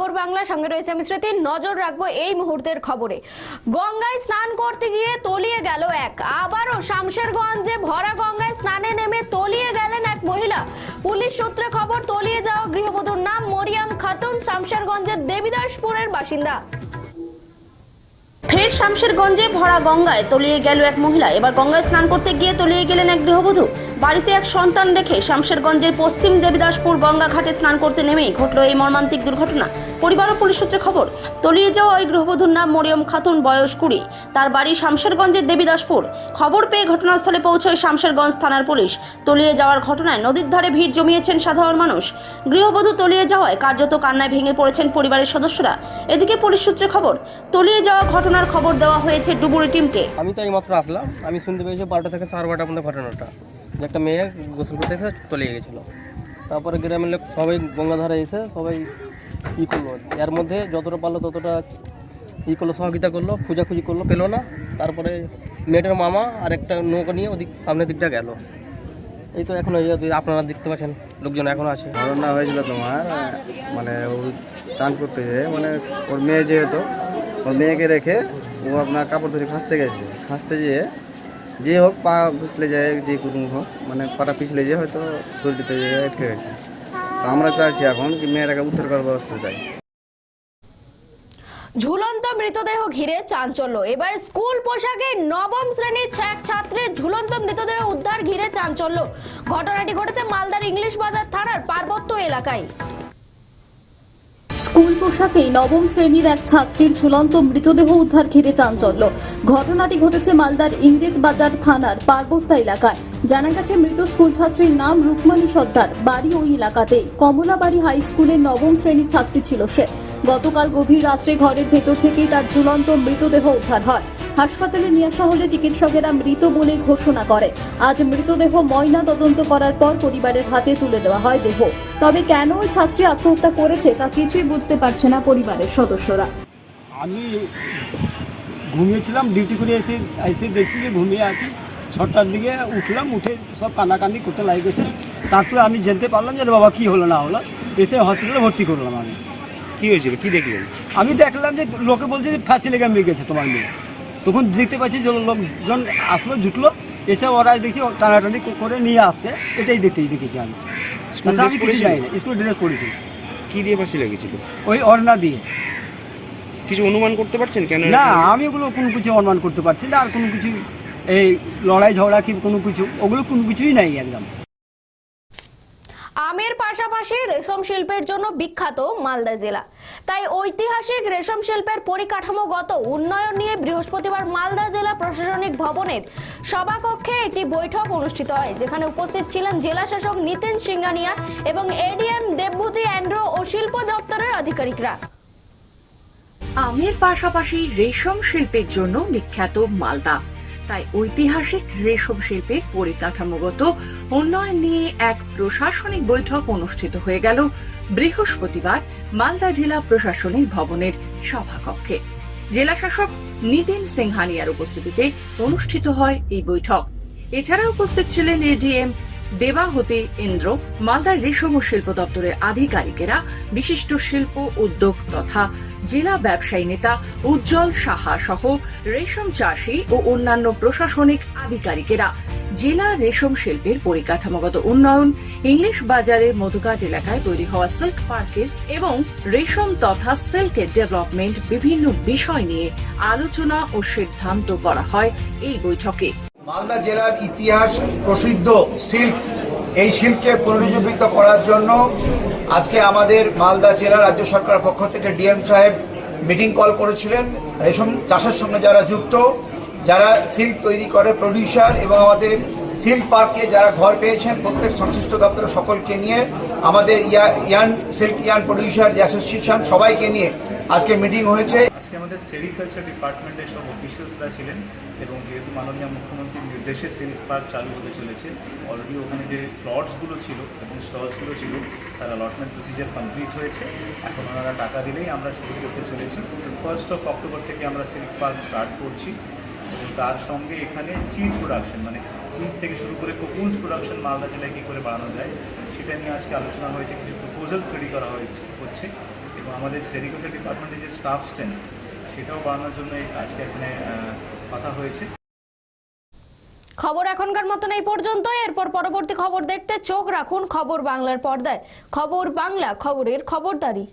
বাংলা, সঙ্গে রয়েছে আমি স্মৃতি। নজর রাখব এই মুহূর্তের খবরে। গঙ্গায় স্নান করতে গিয়ে তলিয়ে গেল এক। আবারও শামশেরগঞ্জে ভরা গঙ্গায় স্নানে নেমে তলিয়ে গেলেন এক মহিলা। পুলিশ সূত্রে খবর, তলিয়ে যাওয়া গৃহবধূর নাম মরিয়াম খাতুন, শামশেরগঞ্জের দেবীদাসপুরের বাসিন্দা। ফের শামশেরগঞ্জে ভরা গঙ্গায় তলিয়ে গেল এক মহিলা। এবার গঙ্গায় স্নান করতে গিয়ে তলিয়ে গেলেন এক গৃহবধূ। বাড়িতে এক সন্তান রেখে শামশেরগঞ্জের পশ্চিম দেবীদাসপুর গঙ্গা ঘাটে স্নান করতে নেমেই ঘটল এই মর্মান্তিক দুর্ঘটনা। পরিবার ও পুলিশ সূত্রে খবর, তলিয়ে যাওয়া ওই গৃহবধূর নাম মরিয়ম খাতুন, বয়স কুড়ি। তার বাড়ি শামশেরগঞ্জের দেবীদাসপুর। খবর পেয়ে ঘটনাস্থলে পৌঁছয় শামশেরগঞ্জ থানার পুলিশ। তলিয়ে যাওয়ার ঘটনায় নদীর ধারে ভিড় জমিয়েছেন সাধারণ মানুষ। গৃহবধূ তলিয়ে যাওয়ায় কার্যত কান্নায় ভেঙে পড়েছেন পরিবারের সদস্যরা। এদিকে পুলিশ সূত্রে খবর, তলিয়ে যাওয়া ঘটনার খবর দেওয়া হয়েছে ডুবুরি টিমকে। আমি তো এইমাত্র আসলাম। আমি শুনতে পেয়েছি বারোটা থেকে সাড়ে বারোটার মধ্যে ঘটনাটা। যে একটা মেয়ে গোসল করতে এসে তলিয়ে গেছিল। তারপরে গ্রামের লোক সবাই গঙ্গাধারে এসে সবাই ই করল। এর মধ্যে যতটা পারল ততটা ই করল সহযোগিতা করল খোঁজাখুঁজি করল পেল না। তারপরে মেয়েটার মামা আর একটা নৌকা নিয়ে ওদিক সামনের দিকটা গেল। এই তো এখন আপনারা দেখতে পাচ্ছেন লোকজন এখনও আছে। ঘটনা হয়েছিল তোমার মানে ও স্নান করতে মানে ওর মেয়ে যেহেতু ওর মেয়েকে রেখে ও আপনার কাপড় ধরে খাসতে গেছে। খাসতে যেয়ে যে হোক পা পিছলে যায়, যে কোনো হোক মানে পাটা পিছলে যেয়ে হয়তো দড়িতে যেয়ে আটকে গেছে। তো আমরা চাইছি এখন কি মেয়েটাকে উদ্ধার করার ব্যবস্থা চাই। ঝুলন্ত মৃতদেহ ঘিরে চাঞ্চল্য। এবার স্কুল পোশাকে নবম শ্রেণির এক ছাত্রের ঝুলন্ত মৃতদেহ উদ্ধার ঘিরে চাঞ্চল্য। ঘটনাটি ঘটেছে মালদার ইংলিশ বাজার থানার পার্বত্য এলাকায়। স্কুল পোশাকেই নবম শ্রেণির এক ছাত্রীর ঝুলন্ত মৃতদেহ উদ্ধার ঘিরে চাঞ্চল্য। ঘটনাটি ঘটেছে মালদার ইংরেজ বাজার থানার পার্বত্যা এলাকায়। জানা গেছে, মৃত স্কুল ছাত্রীর নাম রুকমানি সর্দার। বাড়ি ওই এলাকাতে কমলাবাড়ি হাই স্কুলের নবম শ্রেণির ছাত্রী ছিল সে। গতকাল গভীর রাত্রে ঘরের ভেতর থেকেই তার ঝুলন্ত মৃতদেহ উদ্ধার হয়। হাসপাতালে নিয়ে আসা হলে চিকিৎসকেরা মৃত বলে ঘোষণা করে। আজ মৃতদেহ ময়না তদন্ত করার পর পরিবারের হাতে তুলে দেওয়া হয় দেহ। তবে কেন ওই ছাত্রী আত্মহত্যা করেছে তা কিছুই বুঝতে পারছে না পরিবারের সদস্যরা। আমি ঘুমিয়েছিলাম ডিউটি করে এসে এসে দেখছি যে ঘুমিয়ে আছি। ছটার দিকে উঠলাম উঠে সব কান্নাকান্দি করতে লাগে গেছে। তারপরে আমি জানতে পারলাম যে বাবা কী হলো না হলো? এসে হসপিটালে ভর্তি করলাম আমি। কি হয়েছিল? কি দেখলেন? আমি দেখলাম যে লোকে বলছে যে ফাঁসি লেগে গেছে তোমার মেয়ে। তখন দেখতে পাচ্ছি যে লোকজন আসলো জুটলো এসে ওরা দেখছি টানাটানি করে নিয়ে আসছে। এটাই দেখতে দেখেছি আমি। স্কুল আমি কিছু? না স্কুল ড্রেস পড়েছি কি দিয়ে ফাঁসি লেগেছিল? ওই অর্ণা দিয়ে। কিছু অনুমান করতে পারছেন কেন না আমি ওগুলো কোনো কিছু অনুমান করতে পারছি না আর কোনো কিছু এই লড়াই ঝগড়া কি কোনো কিছু ওগুলো কোনো কিছুই নাই একদম। আমের পাশাপাশি রেশম শিল্পের জন্য বিখ্যাত মালদা জেলা। তাই ঐতিহাসিক রেশম শিল্পের পরিকাঠামোগত উন্নয়ন নিয়ে বৃহস্পতিবার মালদা জেলা প্রশাসনিক ভবনের সভাকক্ষে একটি বৈঠক অনুষ্ঠিত হয়, যেখানে উপস্থিত ছিলেন জেলা শাসক নিতিন সিঙ্গানিয়া এবং এডিএম দেবভূতি অ্যান্ড্রো ও শিল্প দপ্তরের আধিকারিকরা। আমের পাশাপাশি রেশম শিল্পের জন্য বিখ্যাত মালদা। তাই ঐতিহাসিক রেশম শিল্পের পরিকাঠামোগত উন্নয়ন নিয়ে এক প্রশাসনিক বৈঠক অনুষ্ঠিত হয়ে গেল বৃহস্পতিবার মালদা জেলা প্রশাসনিক ভবনের সভাকক্ষে। জেলা শাসক নিতিন সিংহানিয়ার উপস্থিতিতে অনুষ্ঠিত হয় এই বৈঠক। এছাড়া উপস্থিত ছিলেন এডিএম দেবাহতি ইন্দ্র, মালদার রেশম ও শিল্প দপ্তরের আধিকারিকেরা, বিশিষ্ট শিল্প উদ্যোগ তথা জেলা ব্যবসায়ী নেতা উজ্জ্বল সাহা সহ রেশম চাষী ও অন্যান্য প্রশাসনিক আধিকারিকেরা জেলা রেশম শিল্পের পরিকাঠামোগত উন্নয়ন, ইংলিশ বাজারের মধুঘাট এলাকায় তৈরি হওয়া সিল্ক পার্কের এবং রেশম তথা সিল্কের ডেভেলপমেন্ট বিভিন্ন বিষয় নিয়ে আলোচনা ও সিদ্ধান্ত করা হয় এই বৈঠকে। মালদা জেলার ইতিহাস প্রসিদ্ধ সিল্ক এই শিল্পকে পুনরুজ্জীবিত করার জন্য আজকে আমাদের মালদা জেলা রাজ্য সরকার পক্ষ থেকে ডিএম সাহেব মিটিং কল করেছিলেন। রেশম চাষের সঙ্গে যারা যুক্ত, যারা সিল্ক তৈরি করে প্রডিউসার এবং আমাদের সিল্ক পার্কে যারা ঘর পেয়েছেন, প্রত্যেক সংশ্লিষ্ট দপ্তরের সকলকে নিয়ে, আমাদের ইয়া- yarn silk yarn producer association সবাইকে নিয়ে আজকে মিটিং হয়েছে। আমাদের সেরিকালচার ডিপার্টমেন্টের সব অফিসিয়ালসরা ছিলেন এবং যেহেতু মাননীয় মুখ্যমন্ত্রীর নির্দেশে সিল্ক পার্ক চালু হতে চলেছে অলরেডি ওখানে যে প্লটসগুলো ছিল এবং স্টলসগুলো ছিল, তার অ্যালটমেন্ট প্রসিজার কমপ্লিট হয়েছে। এখন ওনারা টাকা দিলেই আমরা শুরু করতে চলেছি। ফার্স্ট অফ অক্টোবর থেকে আমরা সিল্ক পার্ক স্টার্ট করছি এবং তার সঙ্গে এখানে সিড প্রোডাকশন মানে সিড থেকে শুরু করে কোকুলস প্রোডাকশন মালদা জেলায় কী করে বাড়ানো যায়, সেটা নিয়ে আজকে আলোচনা হয়েছে, কিছু প্রপোজালস রেডি করা হয়েছে, হচ্ছে। এবং আমাদের সেরিকালচার ডিপার্টমেন্টের যে স্টাফ স্ট্রেন্থ সেটাও বাড়ানোর জন্য আজকে এখানে কথা হয়েছে। খবর এখনকার মতন এই পর্যন্ত এরপর পরবর্তী খবর দেখতে চোখ রাখুন খবর বাংলার পর্দায়। খবর বাংলা খবরের খবরদারি।